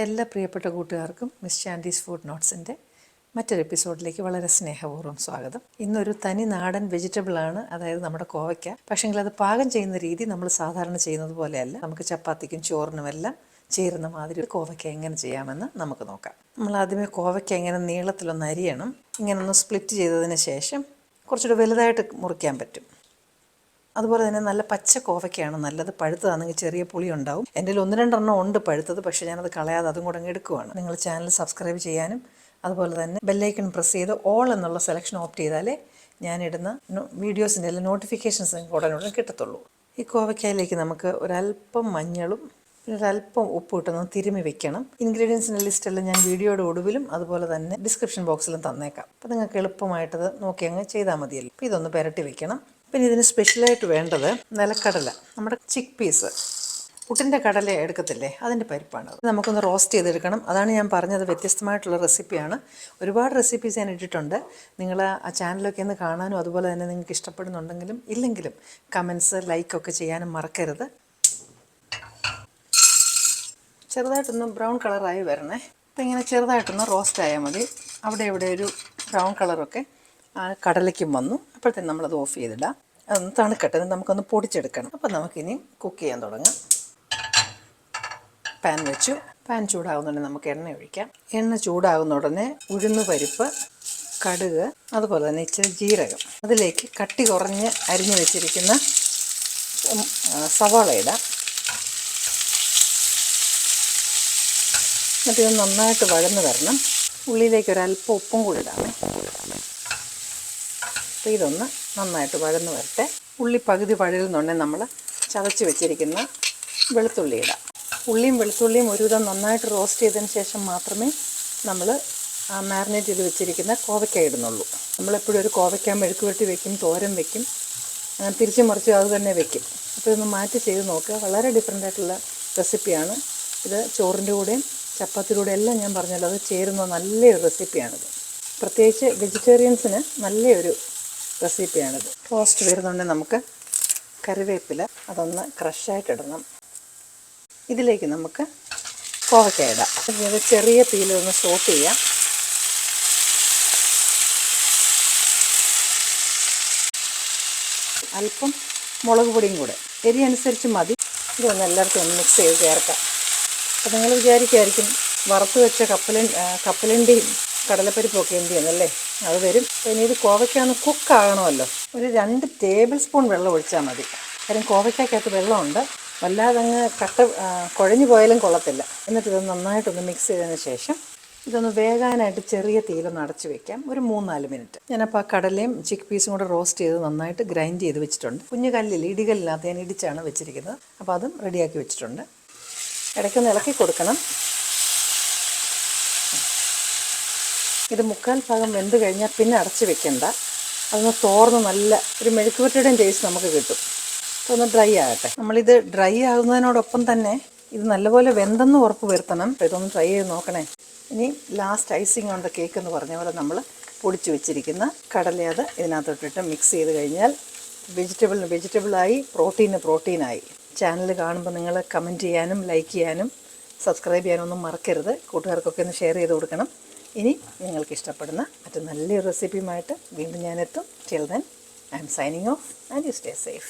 എന്റെ എല്ലാ പ്രിയപ്പെട്ട കൂട്ടുകാർക്കും മിസ് ചാൻഡീസ് ഫുഡ് നോട്ട്സിന്റെ മറ്റൊരു എപ്പിസോഡിലേക്ക് വളരെ സ്നേഹപൂർവം സ്വാഗതം. ഇന്നൊരു തനി നാടൻ വെജിറ്റബിളാണ് അതായത് നമ്മുടെ കോവയ്ക്ക. പക്ഷേങ്കിൽ അത് പാകം ചെയ്യുന്ന രീതി നമ്മൾ സാധാരണ ചെയ്യുന്നത് പോലെയല്ല. നമുക്ക് ചപ്പാത്തിക്കും ചോറിനുമെല്ലാം ചേരുന്ന മാതിരി കോവയ്ക്ക എങ്ങനെ ചെയ്യാമെന്ന് നമുക്ക് നോക്കാം. നമ്മൾ ആദ്യമേ കോവയ്ക്ക എങ്ങനെ നീളത്തിലൊന്ന് അരിയണം ഇങ്ങനെ ഒന്ന് സ്പ്ലിറ്റ് ചെയ്തതിന് ശേഷം കുറച്ചുകൂടി വലുതായിട്ട് മുറിക്കാൻ പറ്റും. അതുപോലെ തന്നെ നല്ല പച്ച കോവയ്ക്കാണ് നല്ലത്. പഴുത്തതാണെങ്കിൽ ചെറിയ പുളി ഉണ്ടാവും. എന്റെ ഒന്ന് രണ്ടെണ്ണം ഉണ്ട് പഴുത്തത് പക്ഷേ ഞാനത് കളയാതെ അതും കൂടെ എടുക്കുവാണ്. നിങ്ങൾ ചാനൽ സബ്സ്ക്രൈബ് ചെയ്യാനും അതുപോലെ തന്നെ ബെല്ലൈക്കൺ പ്രസ് ചെയ്ത് ഓൾ എന്നുള്ള സെലക്ഷൻ ഓപ്റ്റ് ചെയ്താലേ ഞാനിടുന്ന വീഡിയോസിന്റെ എല്ലാം നോട്ടിഫിക്കേഷൻസ് ഉടനുടൻ കിട്ടത്തുള്ളൂ. ഈ കോവയ്ക്കായിലേക്ക് നമുക്ക് ഒരല്പം മഞ്ഞളും ഒരല്പം ഉപ്പ് ഇട്ടൊന്ന് തിരുമി വെക്കണം. ഇൻഗ്രീഡിയൻസിന്റെ ലിസ്റ്റെല്ലാം ഞാൻ വീഡിയോയുടെ ഒടുവിലും അതുപോലെ തന്നെ ഡിസ്ക്രിപ്ഷൻ ബോക്സിലും തന്നേക്കാം. അപ്പോൾ നിങ്ങൾക്ക് എളുപ്പമായിട്ടത് നോക്കി അങ്ങ് ചെയ്താൽ മതിയല്ലോ. അപ്പോൾ ഇതൊന്ന് പുരട്ടി വെക്കണം. പിന്നെ ഇതിന് സ്പെഷ്യലായിട്ട് വേണ്ടത് നിലക്കടല നമ്മുടെ ചിക്ക് പീസ് പുട്ടിന്റെ കടല എടുക്കത്തില്ലേ? അതിന്റെ പരിപ്പാണ്. നമുക്കൊന്ന് റോസ്റ്റ് ചെയ്തെടുക്കണം. അതാണ് ഞാൻ പറഞ്ഞത് വ്യത്യസ്തമായിട്ടുള്ള റെസിപ്പിയാണ് ഒരുപാട് റെസിപ്പീസ് ഞാൻ ഇട്ടിട്ടുണ്ട്. നിങ്ങൾ ആ ചാനലൊക്കെ ഒന്ന് കാണാനും അതുപോലെ തന്നെ നിങ്ങൾക്ക് ഇഷ്ടപ്പെടുന്നുണ്ടെങ്കിലും ഇല്ലെങ്കിലും കമൻസ് ലൈക്കൊക്കെ ചെയ്യാനും മറക്കരുത്. ചെറുതായിട്ടൊന്ന് ബ്രൗൺ കളറായി വരണേ. ഇപ്പം ഇങ്ങനെ ചെറുതായിട്ടൊന്ന് റോസ്റ്റ് ആയാൽ മതി. അവിടെ ഇവിടെ ഒരു ബ്രൗൺ കളറൊക്കെ കടലയ്ക്കും വന്നു. അപ്പോഴത്തേന് നമ്മളത് ഓഫ് ചെയ്തിടാം. അതൊന്ന് തണുക്കട്ടെ. നമുക്കൊന്ന് പൊടിച്ചെടുക്കണം. അപ്പം നമുക്കിനി കുക്ക് ചെയ്യാൻ തുടങ്ങാം. പാൻ വെച്ചു. പാൻ ചൂടാകുന്നുണ്ടെങ്കിൽ നമുക്ക് എണ്ണ ഒഴിക്കാം. എണ്ണ ചൂടാകുന്ന ഉടനെ ഉഴുന്ന് പരിപ്പ് കടുക് അതുപോലെ തന്നെ ഇച്ചിരി ജീരകം. അതിലേക്ക് കട്ടി കുറഞ്ഞ് അരിഞ്ഞു വെച്ചിരിക്കുന്ന സവാള ഇടാം. എന്നിട്ട് ഇത് നന്നായിട്ട് വഴന്ന് വരണം. ഉള്ളിയിലേക്ക് ഒരല്പം ഉപ്പും കൂടി ഇടാമേ അപ്പോൾ ഇതൊന്ന് നന്നായിട്ട് വഴന്ന് വരട്ടെ. ഉള്ളി പകുതി വഴലുന്നുണ്ടെങ്കിൽ നമ്മൾ ചതച്ച് വെച്ചിരിക്കുന്ന വെളുത്തുള്ളി ഇടാം. ഉള്ളിയും വെളുത്തുള്ളിയും ഒരുവിധം നന്നായിട്ട് റോസ്റ്റ് ചെയ്തതിന് ശേഷം മാത്രമേ നമ്മൾ മാരിനേറ്റ് ചെയ്ത് വെച്ചിരിക്കുന്ന കോവയ്ക്ക ഇടുന്നുള്ളൂ. നമ്മളെപ്പോഴും ഒരു കോവയ്ക്ക മെഴുക്ക് വെട്ടി വെക്കും തോരൻ വെക്കും അങ്ങനെ തിരിച്ചു മറിച്ച് അത് തന്നെ വെക്കും. അപ്പോൾ ഇതൊന്ന് മാറ്റി ചെയ്ത് നോക്കുക. വളരെ ഡിഫറെന്റ് ആയിട്ടുള്ള റെസിപ്പിയാണ്. ഇത് ചോറിന്റെ കൂടെയും ചപ്പാത്തിയുടെ എല്ലാം ഞാൻ പറഞ്ഞല്ലോ അത് ചേരുന്ന നല്ലൊരു റെസിപ്പിയാണിത്. പ്രത്യേകിച്ച് വെജിറ്റേറിയൻസിന് നല്ലൊരു റെസിപ്പിയാണിത് ടോസ്റ്റ് വരുന്നുണ്ട് നമുക്ക്. കറിവേപ്പില അതൊന്ന് ക്രഷായിട്ടിടണം ഇതിലേക്ക് നമുക്ക് കോവയ്ക്ക ഇടാം. ഇത് ചെറിയ തീയിലൊന്ന് സോട്ട് ചെയ്യാം. അല്പം മുളക് പൊടിയും കൂടെ. എരി അനുസരിച്ച് മതി. ഇതൊന്ന് എല്ലാവർക്കും ഒന്ന് മിക്സ് ചെയ്ത് ചേർക്കാം. അപ്പോൾ നിങ്ങൾ വിചാരിക്കുമായിരിക്കും വറുത്ത് വെച്ച കപ്പലൻ കപ്പലണ്ടിയും കടലപ്പരിപ്പൊക്കെ എന്ത് ചെയ്യുന്നല്ലേ അത് വരും. പിന്നെ ഇത് കോവയ്ക്കാന്ന് കുക്കാകണമല്ലോ. ഒരു രണ്ട് ടേബിൾ സ്പൂൺ വെള്ളം ഒഴിച്ചാൽ മതി. കാര്യം കോവയ്ക്കകത്ത് വെള്ളമുണ്ട്. വല്ലാതെ അങ്ങ് കട്ട കുഴഞ്ഞു പോയാലും കൊള്ളത്തില്ല. എന്നിട്ട് ഇത് നന്നായിട്ടൊന്ന് മിക്സ് ചെയ്തതിന് ശേഷം ഇതൊന്ന് വേകാനായിട്ട് ചെറിയ തീയിലൊന്ന് അടച്ചു വെക്കാം. ഒരു മൂന്നാൽ മിനിറ്റ് ഞാനപ്പോൾ ആ കടലയും ചിക്ക് പീസും കൂടെ റോസ്റ്റ് ചെയ്ത് നന്നായിട്ട് ഗ്രൈൻഡ് ചെയ്ത് വെച്ചിട്ടുണ്ട്. കുഞ്ഞു കല്ലിൽ ഇടികല്ലിനകത്ത് ഞാൻ ഇടിച്ചാണ് വെച്ചിരിക്കുന്നത്. അപ്പോൾ അതും റെഡിയാക്കി വെച്ചിട്ടുണ്ട്. ഇടയ്ക്കൊന്ന് ഇളക്കി കൊടുക്കണം. ഇത് മുക്കാൽ ഭാഗം വെന്ത് കഴിഞ്ഞാൽ പിന്നെ അടച്ച് വെക്കേണ്ട. അതൊന്ന് തോർന്ന് നല്ല ഒരു മെഴുക്കുപുരട്ടിയുടെയും ടേസ്റ്റ് നമുക്ക് കിട്ടും. ഒന്ന് ഡ്രൈ ആകട്ടെ. നമ്മളിത് ഡ്രൈ ആകുന്നതിനോടൊപ്പം തന്നെ ഇത് നല്ലപോലെ വെന്തെന്ന് ഉറപ്പ് വരുത്തണം. ഇതൊന്ന് ട്രൈ ചെയ്ത് നോക്കണേ. ഇനി ലാസ്റ്റ് ഐസിങ് ദ കേക്ക് എന്ന് പറഞ്ഞ പോലെ നമ്മൾ പൊടിച്ച് വെച്ചിരിക്കുന്ന കടലയത് ഇതിനകത്തോട്ടിട്ട് മിക്സ് ചെയ്ത് കഴിഞ്ഞാൽ വെജിറ്റബിളിന് വെജിറ്റബിളായി പ്രോട്ടീന് പ്രോട്ടീനായി ചാനൽ കാണുമ്പോൾ നിങ്ങൾ കമന്റ് ചെയ്യാനും ലൈക്ക് ചെയ്യാനും സബ്സ്ക്രൈബ് ചെയ്യാനും ഒന്നും മറക്കരുത്. കൂട്ടുകാർക്കൊക്കെ ഒന്ന് ഷെയർ ചെയ്ത് കൊടുക്കണം. ഇനി നിങ്ങൾക്ക് ഇഷ്ടപ്പെടുന്ന മറ്റു നല്ലൊരു റെസിപ്പിയുമായിട്ട് വീണ്ടും ഞാനെത്തും. Till then I'm signing off and you stay safe